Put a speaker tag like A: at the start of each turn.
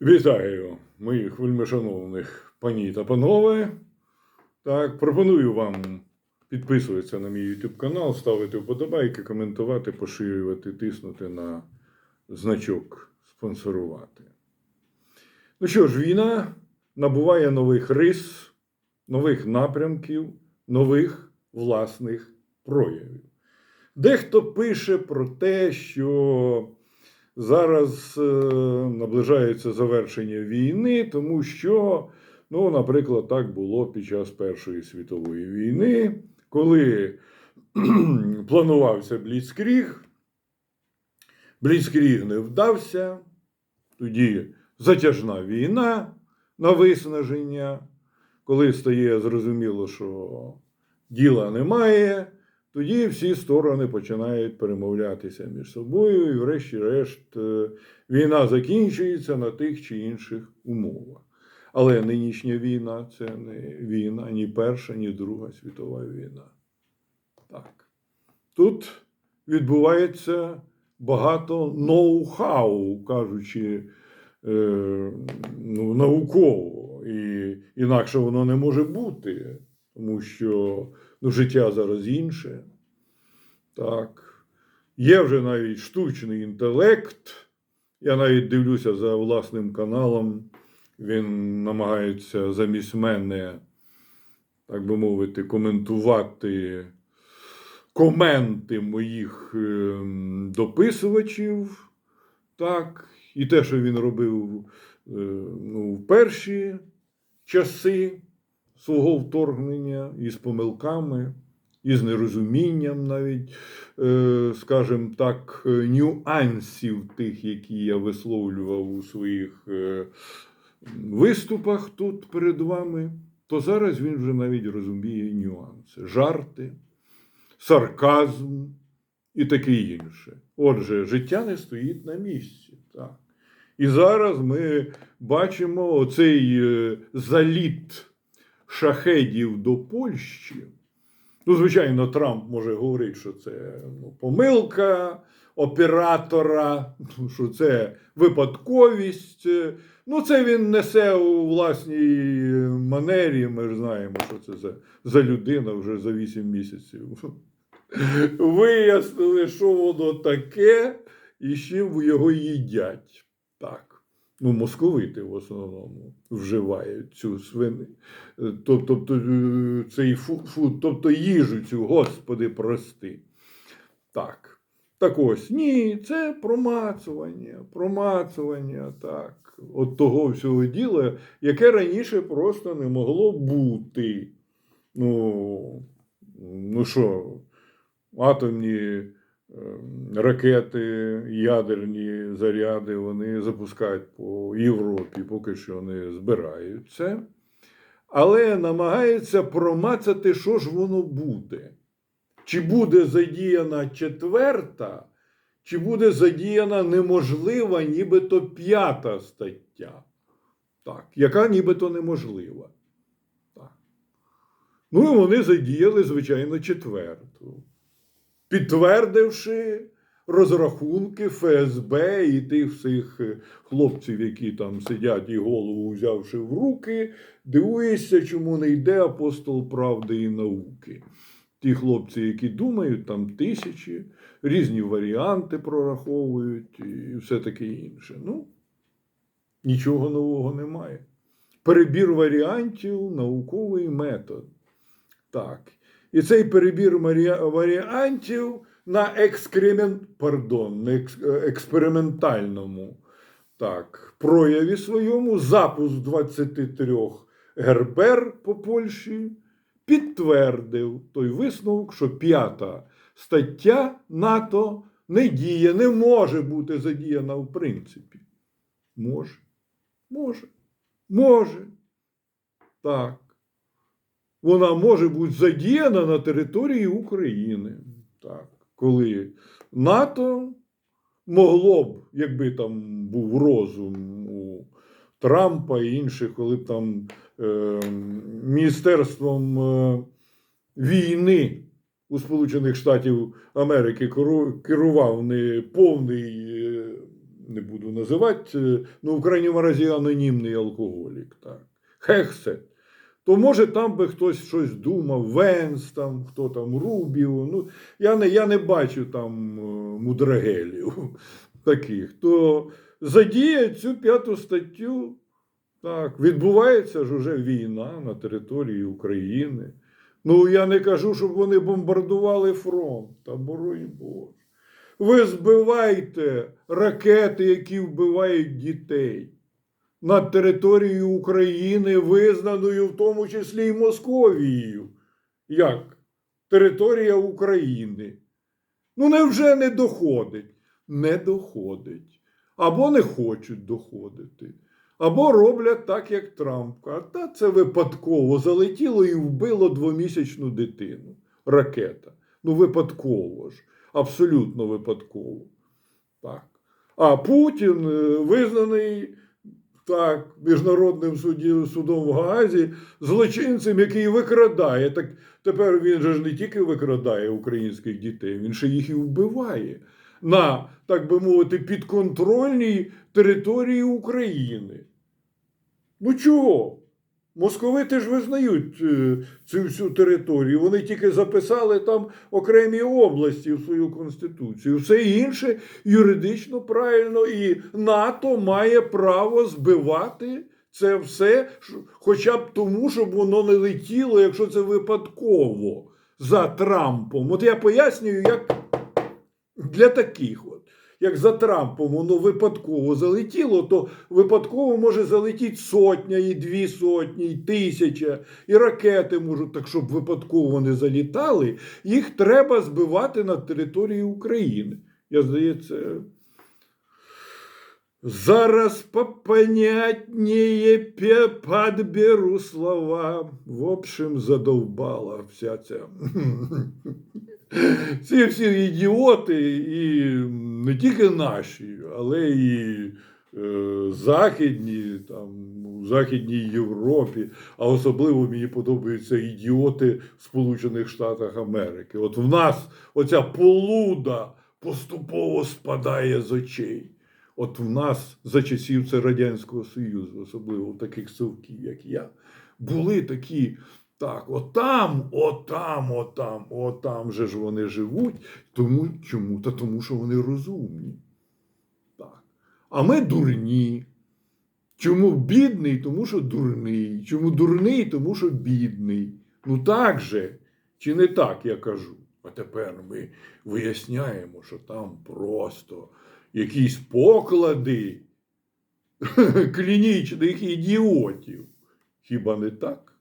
A: Вітаю моїх вельмишановних пані та панове. Так, пропоную вам підписуватися на мій YouTube канал, ставити вподобайки, коментувати, поширювати, тиснути на значок спонсорувати. Ну що ж, війна набуває нових рис, нових напрямків, нових власних проявів. Дехто пише про те, що зараз е, наближається завершення війни, тому що, ну, наприклад, так було під час Першої світової війни, коли планувався Бліцкріг, Бліцкріг не вдався, тоді затяжна війна на виснаження, коли стає зрозуміло, що діла немає. Тоді всі сторони починають перемовлятися між собою, і, врешті-решт, е, війна закінчується на тих чи інших умовах. Але нинішня війна це не війна, ні Перша, ні Друга світова війна. Так. Тут відбувається багато ноу-хау, кажучи е, ну, науково. І інакше воно не може бути, тому що ну, життя зараз інше. Так. Є вже навіть штучний інтелект. Я навіть дивлюся за власним каналом. Він намагається замість мене, так би мовити, коментувати коменти моїх ем, дописувачів. Так. І те, що він робив е, ну, в перші часи свого вторгнення із помилками, із нерозумінням навіть, е, скажімо так, е, нюансів тих, які я висловлював у своїх е, виступах тут перед вами, то зараз він вже навіть розуміє нюанси, жарти, сарказм і таке інше. Отже, життя не стоїть на місці. Так. І зараз ми бачимо оцей заліт шахедів до Польщі. Ну, звичайно, Трамп може говорити, що це ну, помилка оператора, що це випадковість. Ну, це він несе у власній манері. Ми ж знаємо, що це за, за людина вже за 8 місяців. Вияснили, що воно таке, і чим його їдять. Так. Ну, московити в основному вживають цю свини. Тобто, е, цей фу, фу, тобто їжу цю, Господи, прости. Так. Так ось, ні, це промацування, промацування, так, от того всього діла, яке раніше просто не могло бути. Ну, ну що, атомні е, ракети, ядерні заряди вони запускають по Європі, поки що не збираються. Але намагаються промацати, що ж воно буде. Чи буде задіяна четверта, чи буде задіяна неможлива, нібито п'ята стаття, так, яка нібито неможлива. Так. Ну і вони задіяли, звичайно, четверту, підтвердивши розрахунки ФСБ і тих всіх хлопців, які там сидять і голову взявши в руки, дивуєшся, чому не йде апостол правди і науки. Ті хлопці, які думають, там тисячі, різні варіанти прораховують і все таке інше. Ну, нічого нового немає. Перебір варіантів науковий метод. Так. І цей перебір варіантів на екскремент, пардон, на екс- експериментальному так, прояві своєму запуск 23 гербер по Польщі підтвердив той висновок, що п'ята стаття НАТО не діє, не може бути задіяна в принципі. Може, може, може. Так. Вона може бути задіяна на території України. Так. Коли НАТО могло б, якби там був розум у Трампа і інших, коли б там е, Міністерством е, війни у Сполучених Штатів Америки керував не повний е, не буду називати, е, ну, в крайньому разі анонімний алкоголік, так. Хехсет. То може там би хтось щось думав, Венс, там, хто там, Рубіо. Ну, я не, я не бачу там е, мудрагелів таких. То задіє цю п'яту статтю. Так, відбувається ж уже війна на території України. Ну, я не кажу, щоб вони бомбардували фронт, та боронь Боже. Ви збивайте ракети, які вбивають дітей над територією України, визнаною в тому числі і Московією. Як? Територія України. Ну, невже не доходить? Не доходить. Або не хочуть доходити. Або роблять так, як Трамп. А та це випадково залетіло і вбило двомісячну дитину. Ракета. Ну, випадково ж. Абсолютно випадково. Так. А Путін е, визнаний так, міжнародним судом в Гаазі злочинцем, який викрадає. Так тепер він же ж не тільки викрадає українських дітей, він ще їх і вбиває на, так би мовити, підконтрольній території України. Ну чого? Московити ж визнають е, цю всю територію. Вони тільки записали там окремі області в свою конституцію. Все інше юридично правильно, і НАТО має право збивати це все, хоча б тому, щоб воно не летіло, якщо це випадково за Трампом. От я пояснюю, як для таких от. Як за Трампом воно випадково залетіло, то випадково може залетіти сотня, і дві сотні, і тисяча, і ракети можуть, так щоб випадково не залітали, їх треба збивати на території України. Я здається. Зараз попонятнее пе- подберу слова. В общем, задовбала вся ця. Ці всі ідіоти, і не тільки наші, але і е, західні, там, у Західній Європі, а особливо мені подобаються ідіоти в Сполучених Штатах Америки. От в нас оця полуда поступово спадає з очей. От в нас за часів це Радянського Союзу, особливо в таких совків, як я, були такі. Так, отам, отам, отам, отам же ж вони живуть. Тому чому? Та тому, що вони розумні. Так. А ми дурні. Чому бідний? Тому що дурний. Чому дурний? Тому що бідний. Ну так же, чи не так я кажу? А тепер ми виясняємо, що там просто якісь поклади клінічних ідіотів. Хіба не так?